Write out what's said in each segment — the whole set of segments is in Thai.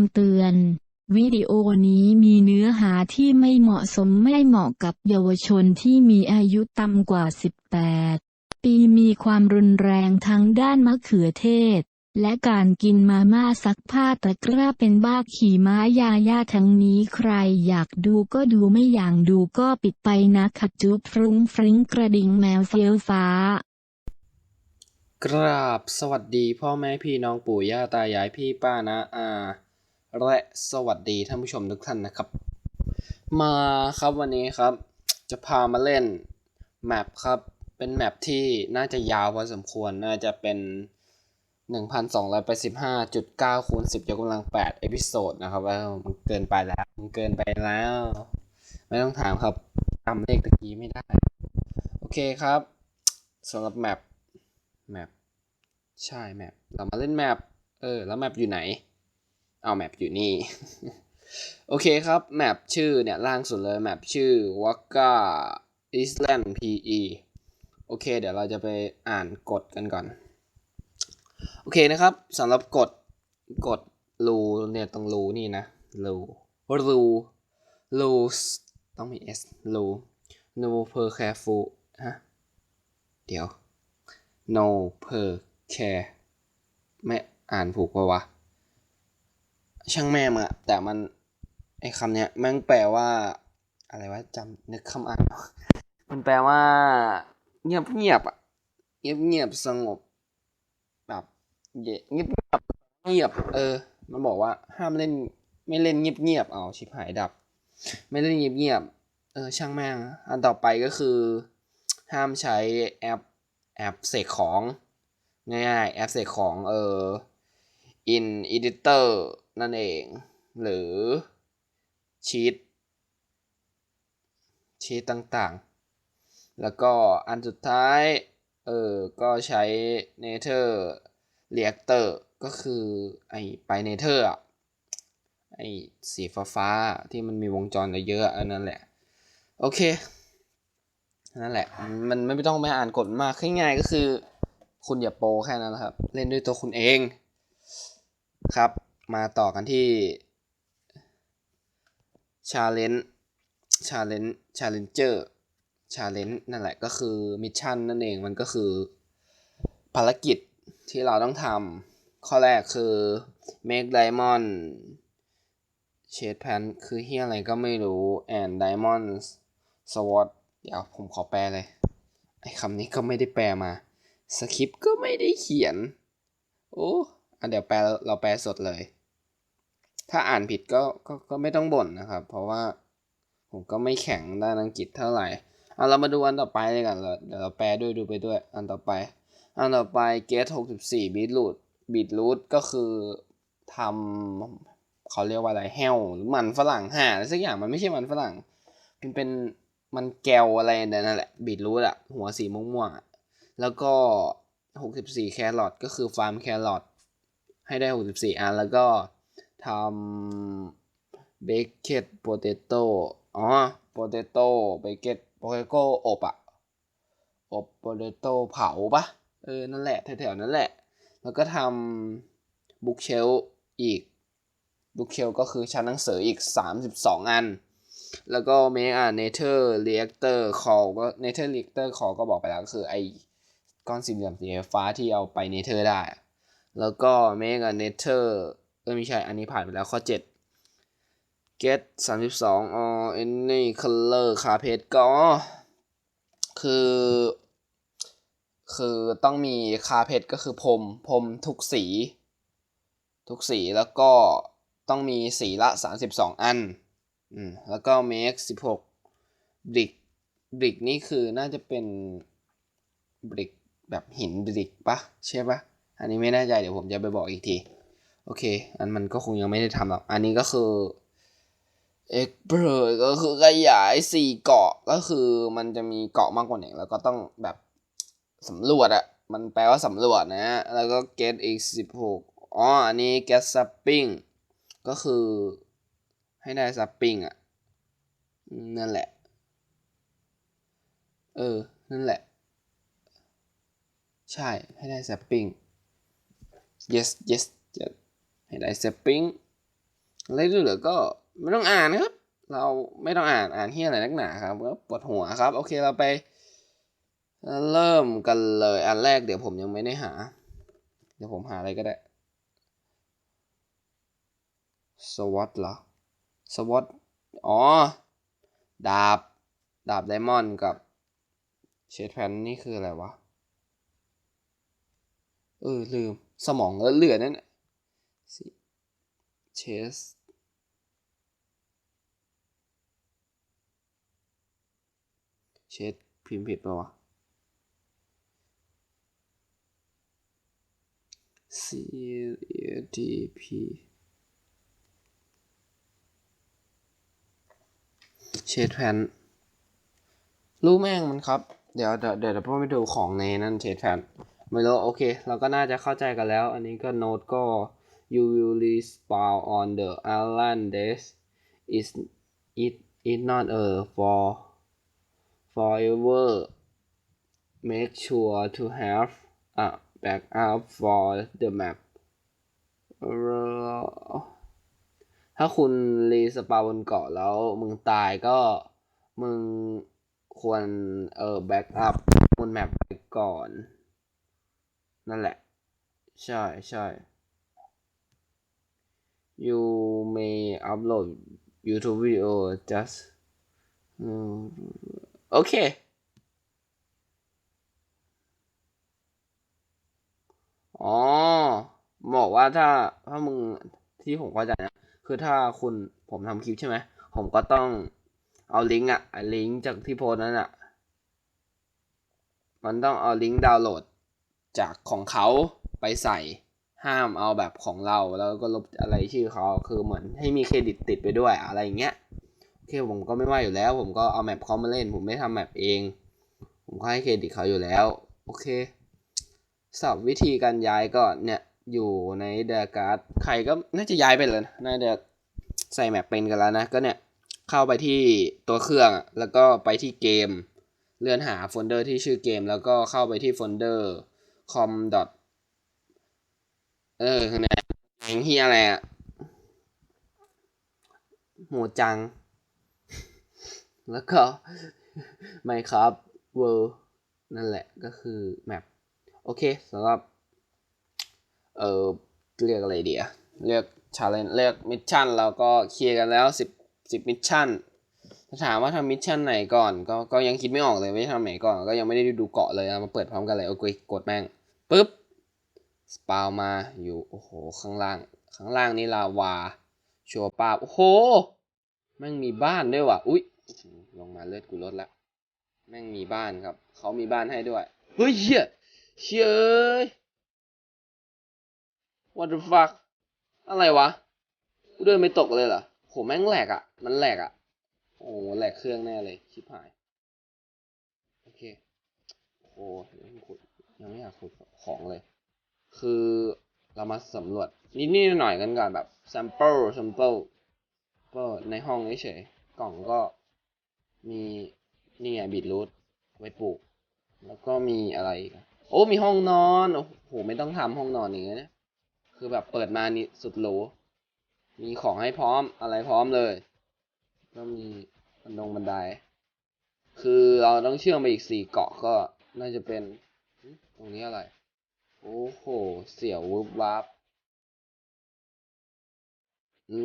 ำเตือน วิดีโอนี้มีเนื้อหาที่ไม่เหมาะสมไม่เหมาะกับเยาวชนที่มีอายุต่ำกว่า 18 ปีมีความรุนแรงทั้งด้านมะเขือเทศ และการกินมาม่าซักผ้าตะกร้าเป็นบ้าขี่ม้ายาย่าทั้งนี้ใครอยากดูก็ดูไม่อยากดูก็ปิดไปนะขัดจุบฟรุ้งฟริ้งกระดิ่งแมวเฟี้ยวฟ้ากราบสวัสดีพ่อแม่พี่น้องปู่ย่าตายายพี่ป้านะอา และสวัสดีท่านผู้ชมทุกท่านนะครับ มาครับวันนี้ครับ จะพามาเล่นแมปครับ เป็นแมปที่น่าจะยาวพอสมควรน่าจะเป็น 1,285.9คูณ10ยกกำลัง8เอพิโซดนะครับว่ามันเกินไปแล้ว มันเกินไปแล้ว ไม่ต้องถามครับจำเลขตะกี้ไม่ได้ โอเคครับสำหรับแมปแมปใช่แมปเรามาเล่นแมปเออ แล้วแมปอยู่ไหน เอาแมปอยู่นี่ โอเคครับแมปชื่อเนี่ยล่างสุดเลยแมปชื่อ Waka Island PE โอเค เดี๋ยวเราจะไปอ่านกฎกันก่อน โอเคนะครับสำหรับกฎกฎรูเนี่ยตรงรูนี่นะรูรูรูต้องมี s รู no per careful ฮะ เดี๋ยว no per care ไม่อ่านถูกปะวะ ช่างแม่มึงอะแต่มันไอ้คำเนี้ยแม่งแปลว่า อะไรวะจำนึกคำอ่านมันแปลว่า เงียบเงียบอะเงียบเงียบสงบ แบบเงียบเงียบเงียบ เออ มันบอกว่า ห้ามเล่น ไม่เล่นเงียบเงียบเอาชิบหายดับ ไม่เล่นเงียบเงียบเออช่างแม่งอะอันต่อไปก็คือ ห้ามใช้แอปแอปเสกของง่ายๆแอปเสกของเออ in editor นั่นเอง หรือชีตชีตต่างๆ แล้วก็อันสุดท้าย เออ ก็ใช้ Nether Reactor ก็คือไอไป Nether อะ ไอสีฟ้าๆที่มันมีวงจรเยอะๆอันนั้นแหละ โอเค นั่นแหละ มันไม่ต้องไปอ่านกฎมากง่ายๆก็คือ คุณอย่าโปรแค่นั้นนะครับ เล่นด้วยตัวคุณเองครับ มาต่อกันที่ challenge challenge challenger challenge นั่นแหละก็คือมิชชั่นนั่นเองมันก็คือ ภารกิจที่เราต้องทำข้อแรกคือ make diamond shade pan คือเฮียอะไรก็ไม่รู้ and diamond sword เดี๋ยวผมขอแปลเลย ไอ้คำนี้ก็ไม่ได้แปลมาสคริปต์ก็ไม่ได้เขียน โอ้อเดี๋ยวแปลเราแปลสดเลย ถ้าอ่านผิดก็ก็ก็ไม่ต้องบ่นนะครับ เพราะว่าผมก็ไม่แข็งด้านอังกฤษเท่าไหร่เอาเรามาดูอันต่อไปเลยกันเราเดี๋ยวเราแปลด้วยดูไปด้วย อันต่อไป อันต่อไป get 64 beetroot beetroot ก็คือทำเขาเรียกว่าอะไรแฮวหรือมันฝรั่งห่าอะไรสักอย่างมันไม่ใช่มันฝรั่ง มันเป็นมันแกวอะไรนั่นแหละบีทรูทอะหัวสีม่วงๆแล้วก็64แครอทก็คือฟาร์มแครอทให้ได้64อันแล้วก็ ทำเบเกตโปเตโต้อ๋อโปเตโต้เบเกตโปเตโต้อบอะอบโปเตโต้เผาปะเออ นั่นแหละ แถวๆนั้นแหละ แล้วก็ทำบุ๊กเชลอีกบุ๊กเชลก็คือชั้นหนังสืออีก 32 อัน แล้วก็ make a nether reactor call ก็ nether reactor call ก็บอกไปแล้วก็คือไอก้อนสี่เหลี่ยมสีฟ้าที่เอาไป nether ได้ แล้วก็ make a nether เอ อไม่ใช่อันนี้ผ่านไปแล้วข้อ 7 get 32 or any color carpet ก็คือ คือต้องมี carpet ก็คือพรมพรมทุกสี ทุกสีแล้วก็ต้องมีสีละ 32 อันอืมแล้วก็ make 16 brick brick นี่คือน่าจะเป็น brick แบบหิน brick ปะใช่ปะอันนี้ไม่แน่ใจเดี๋ยวผมจะไปบอกอีกที โอเค อันมันก็คงยังไม่ได้ทำหรอก อันนี้ก็คือ expert ก็คือขยายสี่เกาะก็คือมันจะมีเกาะมากกว่าหนึ่งแล้วก็ต้องแบบสำรวจอะมันแปลว่าสำรวจนะ แล้วก็ get อีกสิบหกอ๋อ อันนี้ get sapping ก็คือให้ได้ sapping อะนั่นแหละ เออ นั่นแหละ ใช่ให้ได้ sapping yes yes ให้ได้ sapping อะไรที่เหลือก็ไม่ต้องอ่านครับ เราไม่ต้องอ่านอ่านที่อะไรนักหนาครับก็ปวดหัวครับ โอเคเราไป เริ่มกันเลยอันแรกเดี๋ยวผมยังไม่ได้หา เดี๋ยวผมหาอะไรก็ได้สวอตเหรอสวอตอ๋อ ดาบ ดาบไดมอนด์กับเชดแพนนี่คืออะไรวะ เออ ลืมสมองเออเหลือนั่น น่ะเชสเชดพิมพ์ผิดปะวะ C D P เชดแพนรู้แม่งมันครับ เดี๋ยวเดี๋ยวเดี๋ยวพ่อไปดูของในนั่นเชดแพนไม่รู้โอเค เราก็น่าจะเข้าใจกันแล้ว อันนี้ก็โน้ตก็ you will respawn on the island this is it it not a for forever make sure to have a backup for the map ถ้าคุณรีสปาบนเกาะแล้วมึงตายก็มึงควรเออแบ็กอัพบนแมปไปก่อน นั่นแหละ ใช่ใช่ you may upload YouTube video just อืมโอเคอ๋อ บอกว่าถ้าถ้ามึงที่ผมเข้าใจนะ คือถ้าคุณผมทำคลิปใช่ไหม ผมก็ต้องเอาลิงก์อะไอลิงก์จากที่โพสนั้นอะมันต้องเอาลิงก์ดาวน์โหลดจากของเขาไปใส่ ห้ามเอาแบบของเราแล้วก็ลบอะไรชื่อเขาคือเหมือนให้มีเครดิตติดไปด้วยอะไรอย่างเงี้ยโอเคผมก็ไม่ว่าอยู่แล้ว ผมก็เอาแมปเขามาเล่น ผมไม่ทำแมปเอง ผมก็ให้เครดิตเขาอยู่แล้วโอเคสับวิธีการย้ายก็เนี่ยอยู่ในเดอะการ์ดใครก็น่าจะย้ายไปเลยนะน่าจะใส่แมปเป็นกันแล้วนะก็เนี่ยเข้าไปที่ตัวเครื่องแล้วก็ไปที่เกม เลื่อนหาโฟลเดอร์ที่ชื่อเกม แล้วก็เข้าไปที่โฟลเดอร์ com เออคือเนี่ยแหงเฮียอะไรอะโหจัง แล้วก็ไม่ครับเวอร์นั่นแหละก็คือแมปโอเคสำหรับ เออเรียกอะไรเดีอะเรียกชาเลนเรียกมิชชั่นเราก็เคลียร์กันแล้วสิบสิบมิชชั่นถ้าถามว่าทำมิชชั่นไหนก่อนก็ก็ยังคิดไม่ออกเลยว่าทำไหนก่อน ก็ยังไม่ได้ดูเกาะเลยมาเปิดพร้อมกันเลยโอเคกดแม่งปุ๊บ สปาวมาอยู่โอ้โหข้างล่าง ข้างล่างนี่ลาวา ชัวปาโอ้โหแม่งมีบ้านด้วยว่ะอุ้ยลงมาเลือดกูลดแล้วแม่งมีบ้านครับ เขามีบ้านให้ด้วย เฮ้ยเชี่ยเชย what the fuck อะไรวะกูเดินไม่ตกเลยเหรอโหแม่งแหลกอะ่ะ มันแหลกอะ่ะ โอ้แหลกเครื่องแน่เลยชิบหาย โอเค โอ้ยังไม่ขุดยังไม่อยากขุดของเลย คือเรามาสำรวจนิดๆหน่อยกันก่อนแบบ sample sample ก็ในห้องเฉยกล่องก็มีนี่ไงบีทรูทไว้ปลูก แล้วก็มีอะไรโอ้มีห้องนอน โอ้โห ไม่ต้องทำห้องนอนอย่างเงี้ยนะคือแบบเปิดมานี่สุดหรูมีของให้พร้อมอะไรพร้อมเลย ก็มีบันดงบันได คือเราต้องเชื่อมไปอีกสี่เกาะก็น่าจะเป็นตรงนี้อะไร โอ้โห เสียววุบวับ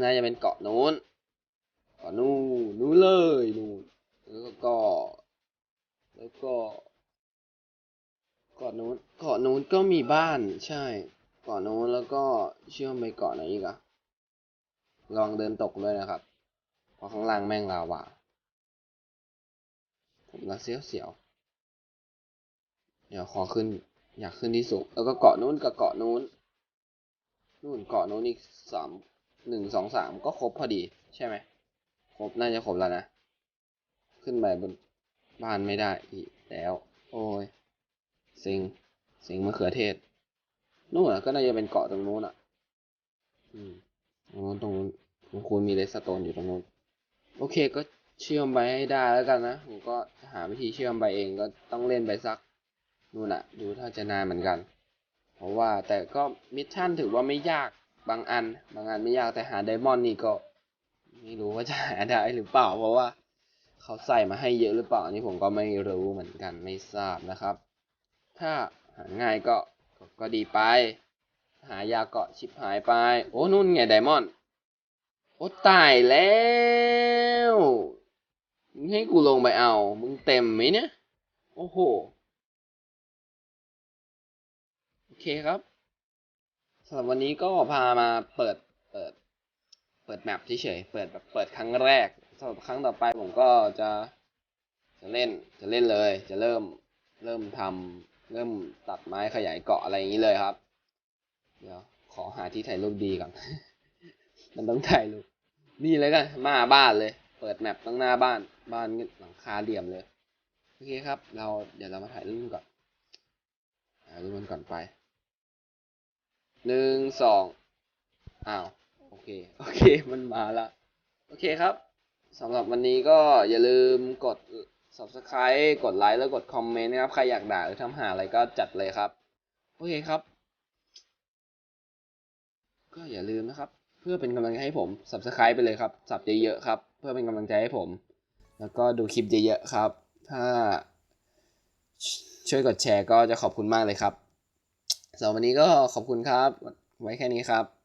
น่าจะเป็นเกาะนู้นเกาะนู้นนู้นเลยนู้นแล้วก็ แล้วก็เกาะนู้นเกาะนู้นก็มีบ้านใช่เกาะนู้นแล้วก็เชื่อมไปเกาะไหนอีกอะลองเดินตกด้วยนะครับเพราะข้างล่างแม่งลาวาผมก็เสียวเสียว เดี๋ยวขอขึ้น อยากขึ้นที่สูงแล้วก็เกาะนู้นกับเกาะนู้นนู่นเกาะนู้นอีกสามหนึ่งสองสามก็ครบพอดีใช่ไหมครบน่าจะครบแล้วนะ ขึ้นไปบนบ้านไม่ได้อีกแล้ว โอ้ยสิงสิงมะเขือเทศนู่นก็น่าจะเป็นเกาะตรงนู้นอะ อืมตรงนู้นตรงนู้นผมควรมีเลสโตนอยู่ตรงนู้น โอเคก็เชื่อมไปให้ได้แล้วกันนะ ผมก็หาวิธีเชื่อมไปเองก็ต้องเล่นไปสัก นู่นอะดูถ้าจะนานเหมือนกัน เพราะว่าแต่ก็มิชชั่นถือว่าไม่ยากบางอัน บางอันไม่ยากแต่หาไดมอนด์นี่ก็ ไม่รู้ว่าจะหาได้หรือเปล่า เพราะว่าเขาใส่มาให้เยอะหรือเปล่านี่ผมก็ไม่รู้เหมือนกันไม่ทราบนะครับ ถ้าหาง่ายก็ก็ก็ดีไป หายากก็ชิบหายไป โอ้นู่นไงไดมอนด์โอ้ตายแล้วมึงให้กูลงไปเอา มึงเต็มไหมเนี่ย โอ้โห เคครับสำหรับวันนี้ก็พามาเปิดเปิด เปิดแมปเฉยๆเปิดแบบเปิดครั้งแรกสำหรับครั้งต่อไปผมก็จะจะเล่นจะเล่นเลย จะเริ่มเริ่มทำเริ่มตัดไม้ขยายเกาะอะไรอย่างนี้เลยครับ เดี๋ยวขอหาที่ถ่ายรูปดีก่อน มันต้องถ่ายรูปนี่เลยกันมาบ้านเลย เปิดแมปตั้งหน้าบ้าน บ้านหลังคาเหลี่ยมเลยโอเคครับ เราเดี๋ยวเรามาถ่ายรูปก่อนถ่ายรูปมันก่อนไป หนึ่งสองอ้าว โอเค โอเค มันมาละ โอเคครับสำหรับวันนี้ก็อย่าลืมกด subscribe กดไลค์แล้วกดคอมเมนต์นะครับ ใครอยากด่าหรือทำหาอะไรก็จัดเลยครับ โอเคครับ ก็อย่าลืมนะครับ เพื่อเป็นกำลังใจให้ผม subscribe ไปเลยครับ สับเยอะๆครับ เพื่อเป็นกำลังใจให้ผม แล้วก็ดูคลิปเยอะๆครับ ถ้าช่วยกดแชร์ก็จะขอบคุณมากเลยครับ สำหรับวันนี้ก็ขอบคุณครับ ไว้แค่นี้ครับ